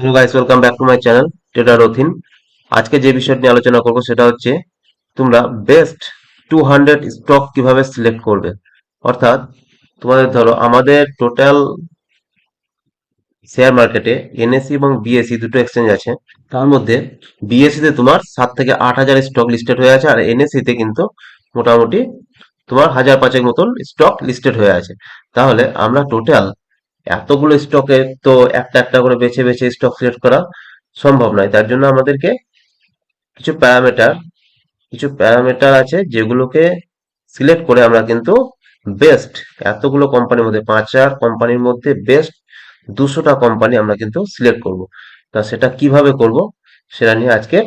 Hello guys welcome back to my channel trader Rathin আজকে যে বিষয়টি নিয়ে আলোচনা করব সেটা হচ্ছে, তোমরা বেস্ট টু হান্ড্রেড স্টক কীভাবে সিলেক্ট করবে? অর্থাৎ, তোমাদের ধরো, আমাদের টোটাল শেয়ার মার্কেটে এনএসসি এবং বিএসসি দুটো এক্সচেঞ্জ আছে। তার মধ্যে বিএসসি তে তোমার সাত থেকে আট হাজার স্টক লিস্টেড হয়ে আছে, আর এনএসসি তে কিন্তু মোটামুটি তোমার হাজার পাঁচেক মতন স্টক লিস্টেড হয়ে আছে। তাহলে আমরা টোটাল এতগুলো স্টকে তো একটা একটা করে বেছে বেছে স্টক সিলেক্ট করা সম্ভব নয়। তার জন্য আমাদেরকে কিছু প্যারামিটার কিছু প্যারামিটার আছে যেগুলোকে সিলেক্ট করে আমরা কিন্তু বেস্ট এতগুলো কোম্পানির মধ্যে পাঁচ হাজার কোম্পানির মধ্যে বেস্ট দুশোটা কোম্পানি আমরা কিন্তু সিলেক্ট করব। তা সেটা কীভাবে করব সেটা নিয়ে আজকে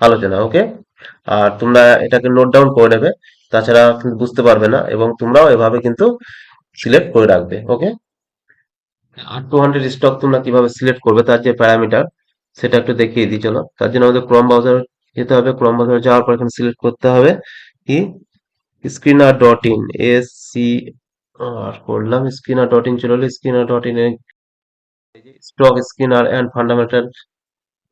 আলোচনা ওকে আর তোমরা এটাকে নোট ডাউন করে নেবে, তাছাড়া কিন্তু বুঝতে পারবে না এবং তোমরাও এভাবে কিন্তু সিলেক্ট করে রাখবে ওকে আর টু হান্ড্রেড স্টক তোমরা কীভাবে সিলেক্ট করবে, তার যে প্যারামিটার সেটা একটু দেখিয়ে দিই, চলো। তার জন্য আমাদের ক্রম ব্রাউজার যেতে হবে। ক্রম ব্রাউজার যাওয়ার পর এখানে সিলেক্ট করতে হবে কি? Screener dot in S C R করলাম স্ক্রিনার ডট ইন চলে এলো। Screener dot in stock screener and fundamental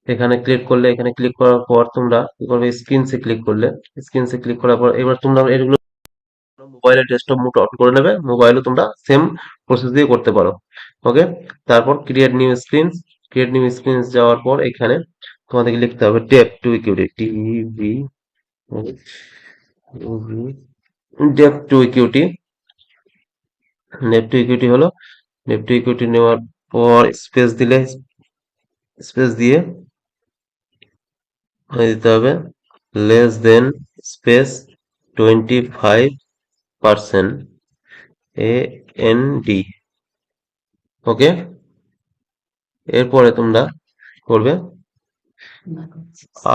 এখানে ক্লিক করলে, এখানে ক্লিক করার পর তোমরা কি করবে? স্ক্রিনসে ক্লিক করলে। স্ক্রিনসে ক্লিক করার পর এবার তোমরা এগুলো মোবাইলে ডেস্কটপ মোড অন করে নেবে মোবাইলও তোমরা সেম প্রসেস দিয়ে করতে পারো। ওকে তারপর create new screen create new screen যাওয়ার পর এখানে তোমাদেরকে লিখতে হবে debt to equity TV debt to equity নেপ to equity হলো নেপ টু ইকুইটি নেওয়ার পর স্পেস দিলে স্পেস দিয়ে দিতে হবে less than space twenty five percent A N D. Okay? এরপরে তোমরা করবে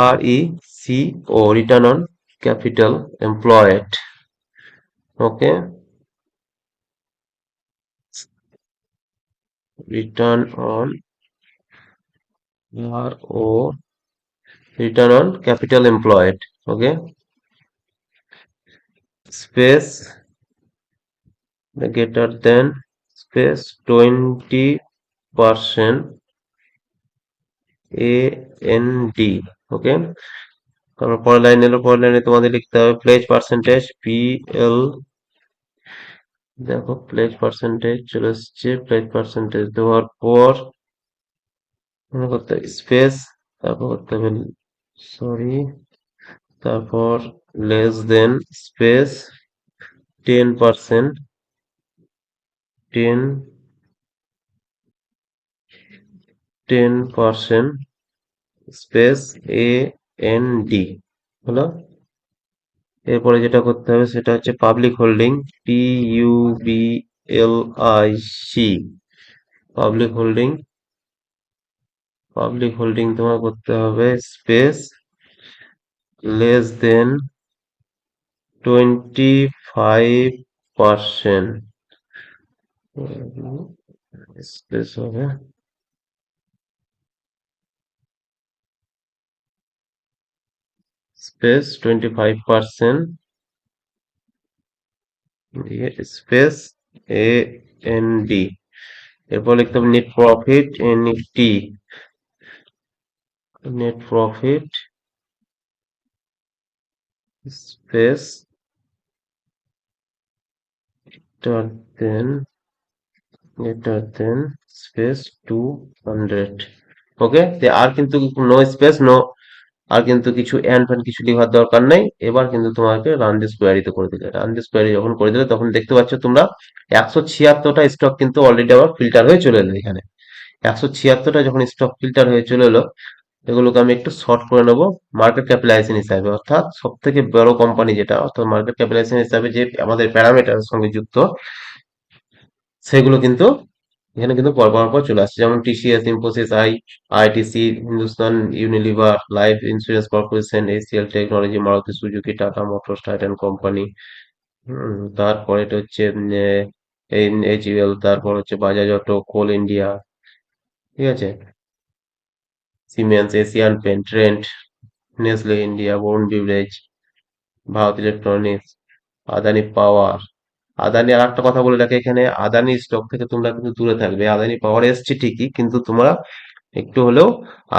R E C O, return on capital employed. Okay? Return on R O, return on capital employed. Okay? Space greater than space 20 percent a n d okay তারপর পরের line এলো, পরের লাইনে তোমাদের লিখতে হবে প্লেজ পার্সেন্টেজ পি এল দেখো plays percentage চলে এসছে প্লেজ পার্সেন্টেজ দেওয়ার পর মনে করতে হবে স্পেস তারপর করতে হবে সরি তারপর less than space ten percent ten ten percent space A N D হলো? এরপরে যেটা করতে হবে সেটা হচ্ছে public holding P U B L I C public holding public holding তোমার করতে হবে space less than twenty five percent space হবে স্পেস টোয়েন্টি ফাইভ পার্সেন্ট দিয়ে স্পেস এ এন ডি এরপর লিখতে হবে net profit N E T net profit space greater than greater than space 200 okay আর কিন্তু no space no আর কিন্তু কিছু and ফ্যান্ড কিছু লেখার দরকার নেই। এবার কিন্তু তোমাকে রান দিস কোয়ারিতে করে দিলে। রান দিস কোয়ারি যখন করে দিলে, তখন দেখতে পাচ্ছ তোমরা একশো ছিয়াত্তরটা স্টক কিন্তু অলরেডি আবার ফিল্টার হয়ে চলে এলো এখানে। একশো ছিয়াত্তরটা যখন স্টক ফিল্টার হয়ে চলে এলো, এগুলোকে আমি একটু শর্ট করে নেব। মার্কেট ক্যাপিটালাইজেশন হিসাবে, অর্থাৎ সব থেকে বড় কোম্পানি যেটা, অর্থাৎ মার্কেট ক্যাপিটালাইজেশন হিসাবে যে আমাদের প্যারামিটারের সঙ্গে যুক্ত সেগুলো কিন্তু এখানে কিন্তু পর পর চলে আসছে। যেমন TCS Infosys I ITC Hindustan Unilever life insurance corporation ACL technology Maruti Suzuki Tata Motors Titan company তারপর এটা হচ্ছে এইচইএল তারপর হচ্ছে বাজাজ অটো কোল ইন্ডিয়া ঠিক আছে? Siemens Asian paint Trent Nestle India Varun beverage Bharat Electronics Adani power Adani আর একটা কথা বলে রাখে এখানে, আদানি স্টক থেকে তোমরা কিন্তু দূরে থাকবে। আদানি পাওয়ার এসছে ঠিকই, কিন্তু তোমরা একটু হলেও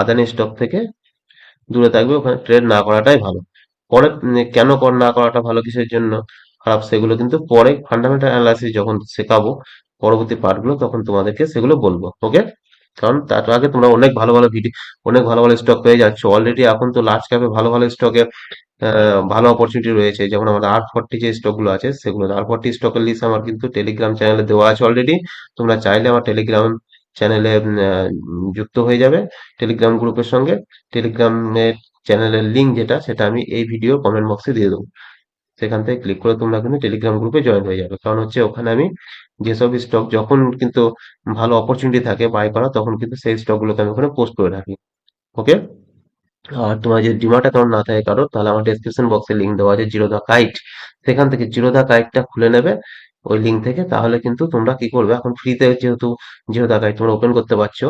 আদানি স্টক থেকে দূরে থাকবে, ওখানে ট্রেড না করাটাই ভালো। পরে কেন কর, না করাটা ভালো কিসের জন্য? খারাপ, সেগুলো কিন্তু পরে ফান্ডামেন্টাল অ্যানালাইসিস যখন শেখাবো, পরবর্তী পার্টগুলো তখন তোমাদেরকে সেগুলো বলব। ওকে কারণ তার আগে তোমরা অনেক ভালো ভালো ভিডিও অনেক ভালো ভালো স্টক পেয়ে যাচ্ছ। অলরেডি এখন তো লার্জ ক্যাপে ভালো ভালো স্টকে ভালো অপরচুনিটি রয়েছে। যেমন আমাদের আর ফর্টি যে স্টকগুলো আছে, সেগুলো আর ফর্টি স্টকের লিস্ট আমার কিন্তু টেলিগ্রাম চ্যানেলে দেওয়া আছে অলরেডি তোমরা চাইলে আমার টেলিগ্রাম চ্যানেলে যুক্ত হয়ে যাবে টেলিগ্রাম গ্রুপের সঙ্গে। টেলিগ্রামের চ্যানেলের লিঙ্ক যেটা, সেটা আমি এই ভিডিও কমেন্ট বক্সে দিয়ে দেবো। সেখান থেকে ক্লিক করে তোমরা কিন্তু টেলিগ্রাম গ্রুপে জয়েন হয়ে যাবে। কারণ হচ্ছে ওখানে আমি যেসব স্টক যখন কিন্তু ভালো অপরচুনিটি থাকে বাই করা তখন কিন্তু সেই স্টকগুলোকে আমি ওখানে পোস্ট করে রাখি। ওকে আর তোমার যদি ডিমার্ট অ্যাকাউন্ট না থাকে কারও, তাহলে আমার ডেসক্রিপশন বক্সে লিঙ্ক দেওয়া আছে জিরো দা কাইট সেখান থেকে জিরো দা কাইটটা খুলে নেবে, ওই লিঙ্ক থেকে। তাহলে কিন্তু তোমরা কি করবে? এখন ফ্রিতে যেহেতু জিরো দা কাইট তোমরা ওপেন করতে পারছ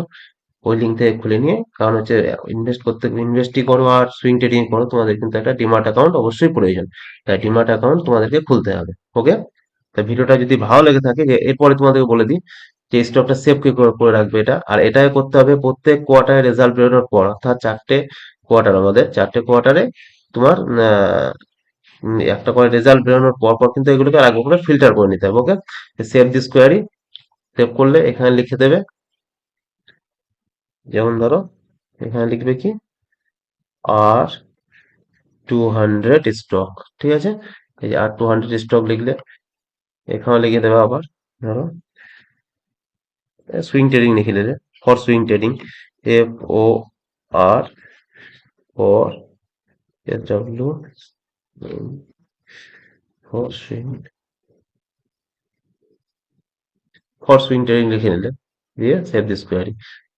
ওই লিঙ্ক থেকে খুলে নিয়ে, কারণ হচ্ছে ইনভেস্ট করতে ইনভেস্টই করো আর সুইং ট্রেডিং করো, তোমাদের কিন্তু একটা ডিমার্ট অ্যাকাউন্ট অবশ্যই প্রয়োজন। তাই ডিমার্ট অ্যাকাউন্ট তোমাদেরকে খুলতে হবে ওকে তা ভিডিওটা যদি ভালো লেগে থাকে, যে এরপরে তোমাদেরকে বলে দিই, যে স্টকটা সেভ করে রাখবে এটা, আর এটাই করতে হবে প্রত্যেক কোয়ার্টারে রেজাল্ট বেরোনোর পর, অর্থাৎ চারটে কোয়ার্টার আমাদের, চারটে কোয়ার্টারে তোমার একটা করে রেজাল্ট বেরোনোর পর পর কিন্তু এগুলোকে আর করে ফিল্টার করে নিতে হবে okay save this query save করলে এখানে লিখে দেবে যেমন ধরো, এখানে লিখবে কি? আর টু হান্ড্রেড স্টক ঠিক আছে? এই যে আর টু হান্ড্রেড স্টক লিখলে এখানে লিখে দেবে আবার, ধরো সুইং ট্রেডিং লিখে দেবে for swing trading F O R for S W for swing for swing trading লিখে নিলে দিয়ে সেভ দিস কোয়ারি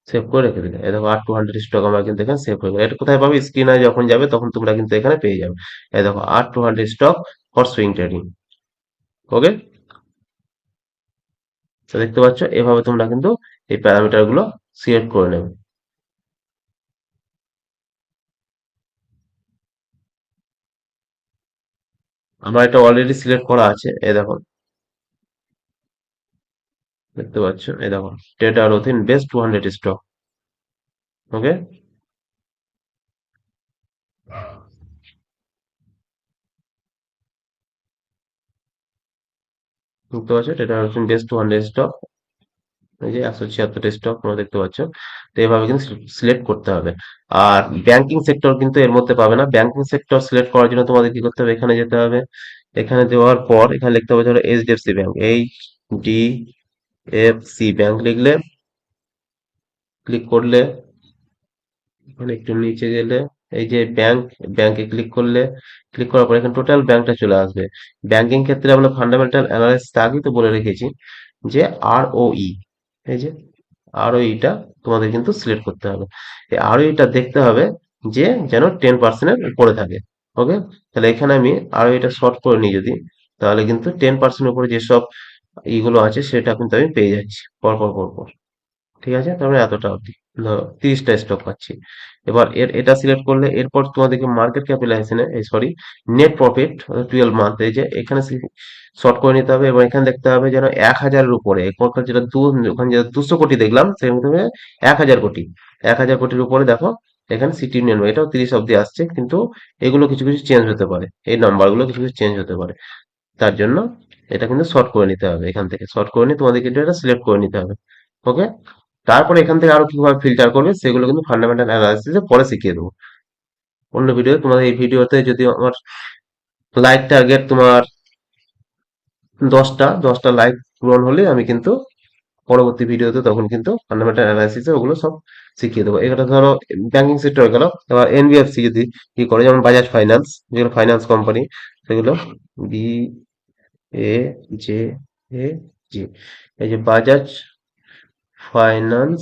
সেভ করে রেখে দিলে। দেখো, আর টু হান্ড্রেড স্টক আমার কিন্তু এখানে সেভ হয়ে গেল এটা কোথায় পাবে? স্ক্রিনে যখন যাবে, তখন তোমরা কিন্তু এখানে পেয়ে যাবে। এই দেখো, আর two hundred stock for swing trading okay তো দেখতে পাচ্ছ, এভাবে তোমরা কিন্তু এই প্যারামিটারগুলো সিলেক্ট করে নেবে। আমার এটা অলরেডি সিলেক্ট করা আছে। এ দেখো দেখতে পাচ্ছ? এই দেখো trader Athin best two hundred stock okay দেখতে অথিন টু হান্ড্রেড স্টক এই যে একশো স্টক তোমরা দেখতে পাচ্ছ? তো কিন্তু সিলেক্ট করতে হবে। আর সেক্টর কিন্তু এর মধ্যে পাবে না। সেক্টর করার জন্য কি করতে হবে? এখানে যেতে হবে। এখানে দেওয়ার পর এখানে লিখতে হবে ধরো HDFC bank H D F C bank লিখলে ক্লিক করলে, এখানে একটু নিচে গেলে, এই যে ব্যাংক ব্যাংকে ক্লিক করলে ক্লিক করার পর এখানে টোটাল ব্যাংকটা চলে আসবে। ব্যাংকিং ক্ষেত্রে আমরা ফান্ডামেন্টাল অ্যানালাইসিস আগেই তো বলে রেখেছি যে আর ও ই এই যে আর ও ইটা তোমাদের কিন্তু সিলেক্ট করতে হবে। এই আর ইটা দেখতে হবে যে যেন টেন পার্সেন্টের উপরে থাকে ওকে তাহলে এখানে আমি আর ইটা শর্ট করে নিই যদি, তাহলে কিন্তু টেন পার্সেন্ট উপরে যেসব ইগুলো আছে, সেটা কিন্তু আমি পেয়ে যাচ্ছি পর পর পর পর ঠিক আছে? তারপরে এতটা অবধি। ধরো তিরিশটা স্টক পাচ্ছি। এবার এর, এটা সিলেক্ট করলে এরপর তোমাদেরকে market ক্যাপিটালাইজেশনে sorry net profit twelve month এই যে এখানে শর্ট করে নিতে হবে এবং এখানে দেখতে হবে যেন এক হাজারের উপরে এখানকার যেটা দু, ওখানে যেটা দুশো কোটি দেখলাম সেখানে এক হাজার কোটি। এক হাজার কোটির উপরে দেখো, এখানে সিটি ইউনিয়ন এটাও তিরিশ অব্দি আসছে, কিন্তু এগুলো কিছু কিছু চেঞ্জ হতে পারে। এই নাম্বারগুলো কিছু কিছু চেঞ্জ হতে পারে। তার জন্য এটা কিন্তু শর্ট করে নিতে হবে। এখান থেকে শর্ট করে নিয়ে তোমাদের কিন্তু এটা সিলেক্ট করে নিতে হবে। ওকে তারপরে এখান থেকে আরও কীভাবে ফিল্টার করবে সেগুলো কিন্তু ফান্ডামেন্টাল অ্যানালাইসিসে পরে শিখিয়ে দেবো। অন্য ভিডিও তোমাদের এই ভিডিওতে যদি আমার লাইক টার্গেট তোমার দশটা দশটা লাইক পূরণ হলে আমি কিন্তু পরবর্তী ভিডিওতে তখন কিন্তু ফান্ডামেন্টাল অ্যানালাইসিসে ওগুলো সব শিখিয়ে দেবো। এখানে ধরো ব্যাংকিং সেক্টর গেল। এবার এনবিএফসি যদি কি করে, যেমন বাজাজ ফাইন্যান্স যেগুলো ফাইন্যান্স কোম্পানি সেগুলো B A J A G এই যে বাজাজ ফাইন্যান্স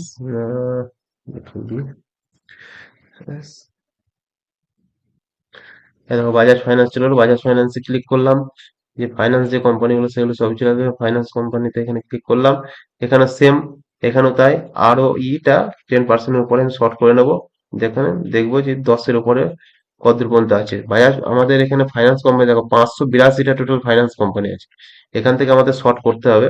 বাজাজ ফাইন্যান্স চলে এলো। বাজাজ ফাইন্যান্সে ক্লিক করলাম। যে ফাইন্যান্স যে কোম্পানিগুলো সেগুলো সব চলে আসবে। ফাইন্যান্স কোম্পানিতে এখানে ক্লিক করলাম। এখানে সেম এখানেও তাই। আরও ইটা টেন পার্সেন্টের উপরে আমি শর্ট করে নেব। যেখানে দেখব যে দশের উপরে কতদূর পর্যন্ত আছে। বাজাজ আমাদের এখানে ফাইন্যান্স কোম্পানি দেখো, পাঁচশো বিরাশিটা টোটাল ফাইন্যান্স কোম্পানি আছে। এখান থেকে আমাদের শর্ট করতে হবে।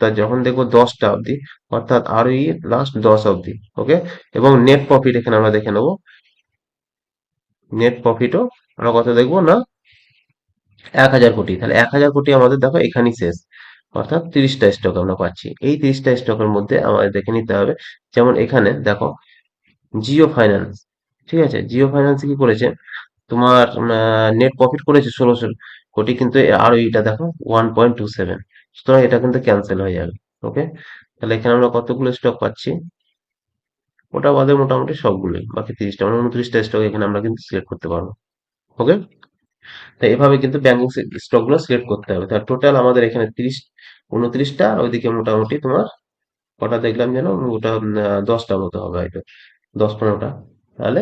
তা যখন দেখব দশটা অবধি, অর্থাৎ আরই লাস্ট দশ অবধি ওকে এবং নেট প্রফিট এখানে আমরা দেখে নেব। নেট প্রফিটও আমরা কত দেখব না? এক হাজার কোটি। তাহলে এক হাজার কোটি আমাদের দেখো এখানেই শেষ। অর্থাৎ তিরিশটা স্টক আমরা পাচ্ছি। এই তিরিশটা স্টকের মধ্যে আমাদের দেখে নিতে হবে। যেমন এখানে, দেখো জিও ফাইন্যান্স ঠিক আছে? জিও ফাইন্যান্স কি করেছে? তোমার নেট প্রফিট করেছে ষোলোশো কোটি কিন্তু আর এইটা দেখো ওয়ান পয়েন্ট টু সেভেন সুতরাং এটা কিন্তু ক্যান্সেল হয়ে যাবে ওকে তাহলে এখানে আমরা কতগুলো স্টক পাচ্ছি? ওটা বাদে মোটামুটি সবগুলোই, বাকি তিরিশটা মানে উনত্রিশটা স্টক এখানে আমরা কিন্তু সিলেক্ট করতে পারব ওকে তো এভাবে কিন্তু ব্যাংকিং স্টকগুলো সিলেক্ট করতে হবে। তাহলে টোটাল আমাদের এখানে তিরিশ, উনত্রিশটা ওইদিকে মোটামুটি তোমার কটা দেখলাম যেন, ওটা দশটা মতো হবে হয়তো, দশ পনেরোটা। তাহলে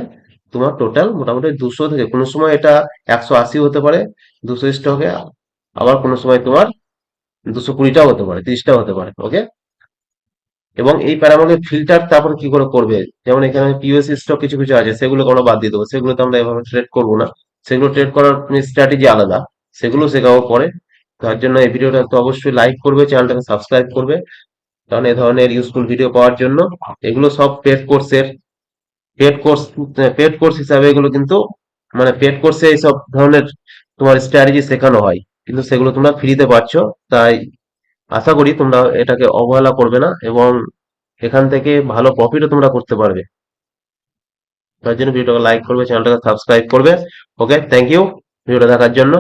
তোমার টোটাল মোটামুটি দুশো থেকে, কোনো সময় এটা একশো আশি হতে পারে, দুশো স্টকে আবার কোনো সময় তোমার দুশো কুড়িটাও হতে পারে, তিরিশটাও হতে পারে ওকে এবং এই প্যারামোডেল ফিল্টার তারপর কি করে করবে? যেমন এখানে পিওএসসি স্টক কিছু কিছু আছে, সেগুলো আমরা বাদ দিয়ে দেবো, সেগুলো তো আমরা এভাবে ট্রেড করব না। সেগুলো ট্রেড করার স্ট্র্যাটেজি আলাদা, সেগুলো শেখাবো পরে। তার জন্য এই ভিডিওটা তো অবশ্যই লাইক করবে চ্যানেলটাকে সাবস্ক্রাইব করবে। কারণ এ ধরনের ইউজফুল ভিডিও পাওয়ার জন্য, এগুলো সব পেড কোর্সের পেড কোর্স পেড কোর্স হিসাবে এগুলো কিন্তু মানে পেড কোর্সে এইসব ধরনের তোমার স্ট্র্যাটেজি শেখানো হয়। কিন্তু সেগুলো তোমরা ফ্রিতে পাচ্ছ তাই আশা করি তোমরা এটাকে অবহেলা করবে না এবং এখান থেকে ভালো প্রফিটও তোমরা করতে পারবে। তার জন্য ভিডিওটাকে লাইক করবে চ্যানেলটাকে সাবস্ক্রাইব করবে। ওকে থ্যাংক ইউ ভিডিওটা দেখার জন্য।